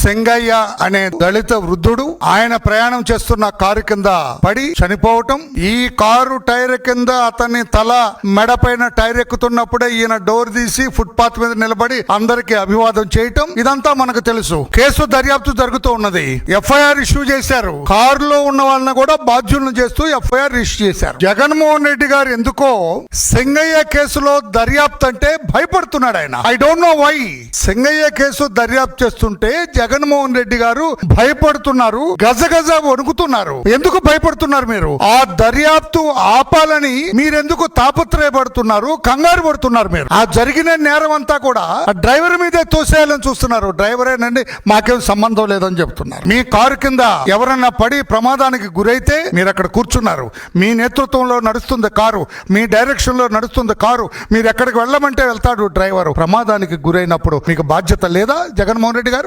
సెంగయ్య అనే దళిత వృద్ధుడు ఆయన ప్రయాణం చేస్తున్న కారు కింద పడి చనిపోవటం. ఈ కారు టైర్ కింద అతని తల మెడపైన టైర్ ఎక్కుతున్నప్పుడే ఈయన డోర్ తీసి ఫుట్పాత్ మీద నిలబడి అందరికి అభివాదం చేయటం. ఇదంతా మనకు తెలుసు. కేసు దర్యాప్తు జరుగుతూ ఉన్నది. ఎఫ్ఐఆర్ ఇష్యూ చేశారు. కారులో ఉన్న వాళ్ళని కూడా బాధ్యులను చేస్తూ ఎఫ్ఐఆర్ ఇష్యూ చేశారు. జగన్మోహన్ రెడ్డి గారు ఎందుకో సింగయ్య కేసులో దర్యాప్తు అంటే భయపడుతున్నాడు ఆయన. I don't know why Singayya case దర్యాప్తు చేస్తుంటే జగన్మోహన్ రెడ్డి గారు భయపడుతున్నారు గజగజ వణుకుతున్నారు. ఎందుకు భయపడుతున్నారు మీరు? ఆ దర్యాప్తు ఆపాలని మీరెందుకు తాపత్రయపడుతున్నారు కంగారు పడుతున్నారు మీరు? ఆ జరిగిన నేరం అంతా కూడా ఆ డ్రైవర్ మీదే తోసేయాలని చూస్తున్నారు. డ్రైవరేనండి మాకేం సంబంధం లేదని చెప్తున్నారు. మీ కారు కింద ఎవరన్నా పడి ప్రమాదానికి గురైతే మీరు అక్కడ కూర్చున్నారు. మీ నేతృత్వంలో నడుస్తుంది కారు మీ డైరెక్షన్లో నడుస్తుంది కారు మీరు ఎక్కడికి వెళ్ళమంటే వెళ్తాడు డ్రైవర్. ప్రమాదానికి గురైనప్పుడు మీకు బాధ్యత లేదా జగన్మోహన్ రెడ్డి గారు?